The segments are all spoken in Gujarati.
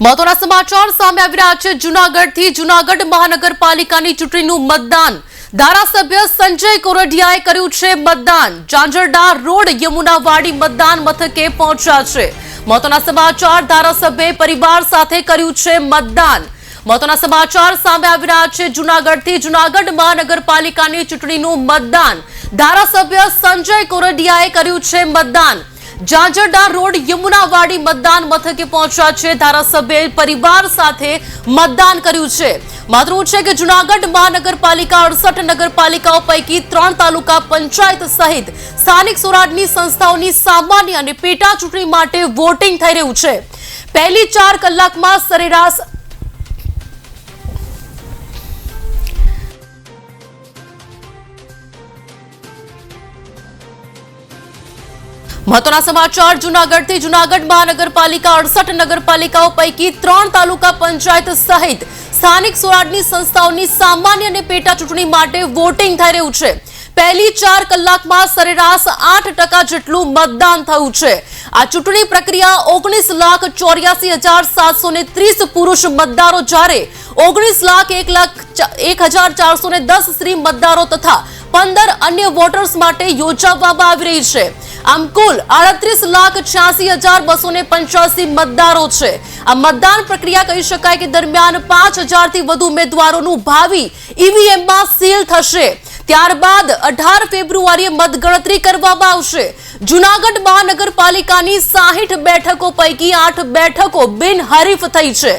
મહત્વના સમાચાર સામે આવી રહ્યા છે. જુનાગઢથી જુનાગઢ મહાનગરપાલિકાની ચૂંટણીનું મતદાન. ધારાસભ્ય સંજય કોરડિયાએ કર્યું છે મતદાન. ઝાંઝરડા રોડ યમુનાવાડી મતદાન મથકે પહોંચ્યા છે. મહત્વના સમાચાર ધારાસભ્યએ પરિવાર સાથે કર્યું છે મતદાન. મહત્વના સમાચાર સામે આવી રહ્યા છે. જુનાગઢથી જુનાગઢ મહાનગરપાલિકાની ચૂંટણીનું મતદાન. ધારાસભ્ય સંજય કોરડિયાએ કર્યું છે મતદાન. જાંજરડા રોડ યમુનાવાડી મતદાન મથકે પહોંચ્યા છે. ધારાસભ્યએ પરિવાર સાથે મતદાન કર્યું છે. મહત્વનું છે કે જુનાગઢ મહાનગરપાલિકા અડસઠ નગરપાલિકાઓ પૈકી ત્રણ તાલુકા પંચાયત સહિત સ્થાનિક સ્વરાજની સંસ્થાઓની સામાન્ય અને પેટા ચૂંટણી માટે વોટિંગ થઈ રહ્યું છે. પહેલી ચાર કલાકમાં સરેરાશ મહત્વના સમાચાર, જુનાગઢથી જુનાગઢ મહાનગરપાલિકા અડસઠ નગરપાલિકાઓ પૈકી ત્રણ તાલુકા પંચાયત સહિત સ્થાનિક સ્વરાજની સંસ્થાઓની સામાન્ય અને પેટા ચૂંટણી માટે વોટિંગ થઈ રહ્યું છે. પહેલી ચાર કલાકમાં સરેરાશ આઠ ટકા જેટલું મતદાન થયું છે. આ ચૂંટણી પ્રક્રિયા ઓગણીસ લાખ ચોર્યાસી હજાર સાતસો ને ત્રીસ પુરુષ મતદારો જ્યારે ઓગણીસ લાખ એક લાખ એક હજાર ચારસો ને દસ સ્ત્રી મતદારો તથા પંદર અન્ય વોટર્સ માટે યોજાવવામાં આવી રહી છે. આમ કુલ આડત્રીસ લાખ છ્યાસી હજાર બસો ને પંચ્યાસી મતદારો છે. આ મતદાન પ્રક્રિયા કહી શકાય કે દરમિયાન પાંચ હજારથી વધુ ઉમેદવારોનું ભાવિ ઈવીએમમાં સીલ થશે. ત્યારબાદ અઢાર ફેબ્રુઆરીએ મતગણતરી કરવામાં આવશે. જુનાગઢ મહાનગરપાલિકાની સાહીઠ બેઠકો પૈકી આઠ બેઠકો બિનહરીફ થઈ છે.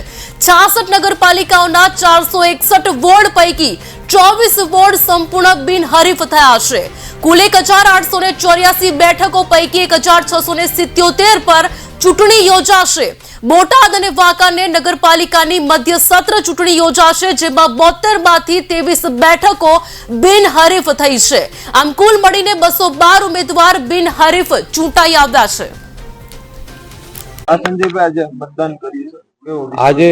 છાસઠ નગરપાલિકાઓના ચારસો એકસઠ વોર્ડ પૈકી ચોવીસ વોર્ડ સંપૂર્ણ બિનહરીફ થયા છે. કુલ એક હજાર આઠસો ને ચોર્યાસી બેઠકો પૈકી એક હજાર છસો ને સિત્યોતેર પર ચૂંટણી યોજાશે. બોટાદ અને વાંકાને નગરપાલિકાની મધ્ય સત્ર ચૂંટણી યોજાશે જેમાં બોતેરમાંથી ત્રેવીસ બેઠકો બિનહરીફ થઈ છે. આમ કુલ મળીને બસો બાર ઉમેદવાર બિનહરીફ ચૂંટાઈ આવ્યા છે. આ સંજયભાઈ આજે મતદાન કર્યું છે કેવો વિચાર? આજે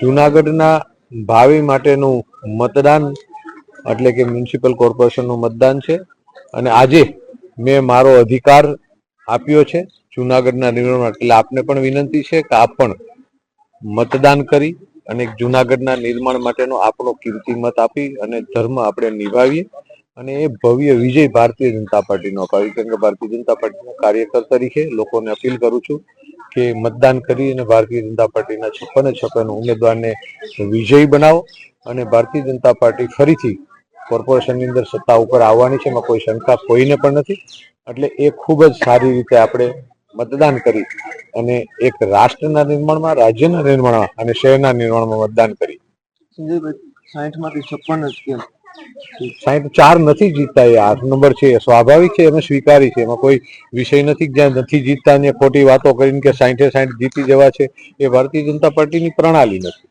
જુનાગઢના ભાવિ માટેનું મતદાન એટલે કે મ્યુનિસિપલ કોર્પોરેશનનું મતદાન છે. અને આજે મેં મારો અધિકાર આપ્યો છે જુનાગઢના નિર્માણ એટલે આપને પણ વિનંતી છે કે આપ પણ મતદાન કરી અને જુનાગઢના નિર્માણ માટેનો આપણો કીર્તિ મત આપી અને ધર્મ આપણે નિભાવીએ અને એ ભવ્ય વિજય ભારતીય જનતા પાર્ટીનો અપાવી કેમ કે ભારતીય જનતા પાર્ટીના કાર્યકર તરીકે લોકોને અપીલ કરું છું કે મતદાન કરી અને ભારતીય જનતા પાર્ટીના છપ્પને છપ્પન ઉમેદવારને વિજયી બનાવો અને ભારતીય જનતા પાર્ટી ફરીથી કોર્પોરેશનની અંદર સત્તા ઉપર આવવાની છે એમાં કોઈ શંકા કોઈને પણ નથી. એટલે એ ખૂબ જ સારી રીતે આપણે મતદાન કરી અને એક રાષ્ટ્રના નિર્માણમાં રાજ્યના નિર્માણમાં અને શહેરના નિર્માણમાં મતદાન કરી. સંજયભાઈ સાઠમાંથી છપ્પન જ કેમ? સાહેબ ચાર નથી જીતતા એ આઠ નંબર છે એ સ્વાભાવિક છે અમે સ્વીકારી છે. એમાં કોઈ વિષય નથી જ્યાં નથી જીતતા ને ખોટી વાતો કરીને કે સાઠે સાઠ જીતી જવા છે એ ભારતીય જનતા પાર્ટીની પ્રણાલી નથી.